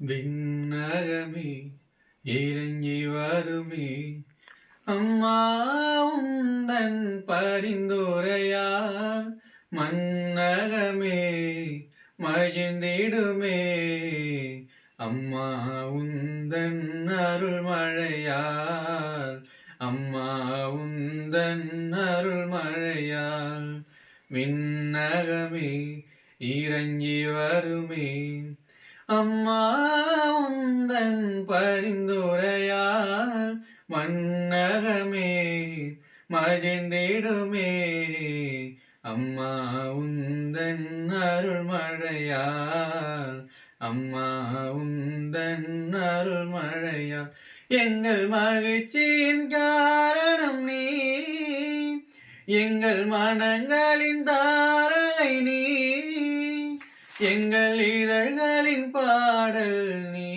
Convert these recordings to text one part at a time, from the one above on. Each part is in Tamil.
விண்ணகமே இறங்கி வருமே அம்மா உந்தன் பரிந்துரையால் மன்னகமே மகிழ்ந்திடுமே அம்மா உந்தன் அருள்மழையால் அம்மா உந்தன் அருள்மழையால் விண்ணகமே இறங்கி வருமே அம்மா உந்தன் பரிந்துரையால் மன்னகமே மகிழ்ந்திடுமே. அம்மா உந்தன் அருள்மழையால் அம்மா உந்தன் அருள்மழையால் எங்கள் மகிழ்ச்சியின் காரணம் நீ. எங்கள் மனங்களின் தாரகை நீ. எங்கள் இதழ்களின் பாடல் நீ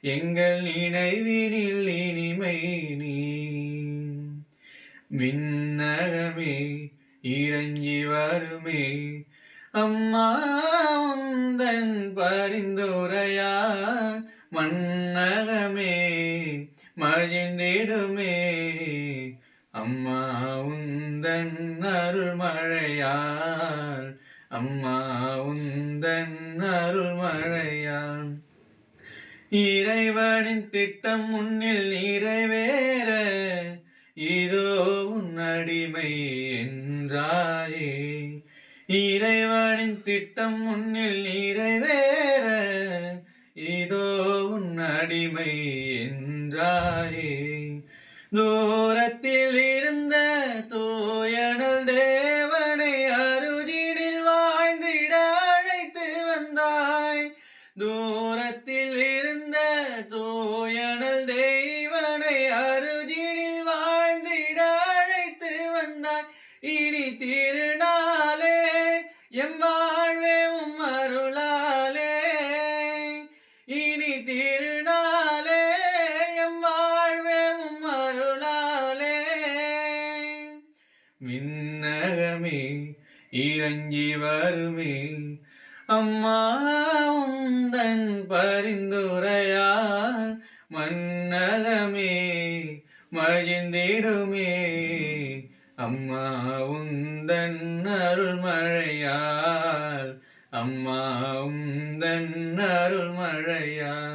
எங்கள் நினைவினில் இனிமை நீ. விண்ணகமே இறங்கி வருமே அம்மா உந்தன் பரிந்துரையார் மன்னகமே மகிழ்ந்திடுமே அம்மா உந்தன் அருள்மழையால். அம்மா உந்தன் அருள்மழையால். இறைவனின் திட்டம் முன்னில் நிறைவேற. இதோ உன் அடிமை என்றாயே. இறைவனின் திட்டம் முன்னில் நிறைவேற. இதோ உன் அடிமை என்றாயே. தூரத்தில் தூரத்தில் இருந்த தூயனல் தெய்வனை அருஜினில் வாழ்ந்திட அழைத்து வந்தாய். இனி திருநாளே எம் வாழ்வே உம் அருளாலே. இனி திருநாளே எம் வாழ்வே உம் அருளாலே. மின்னகமே இறங்கி வருமே அம்மா உந்தன் பரிந்துரையால் மன்னலமே மகிழ்ந்திடுமே. அம்மா உந்தன் அருள்மழையால் அம்மா உந்தன் அருள்மழையால்.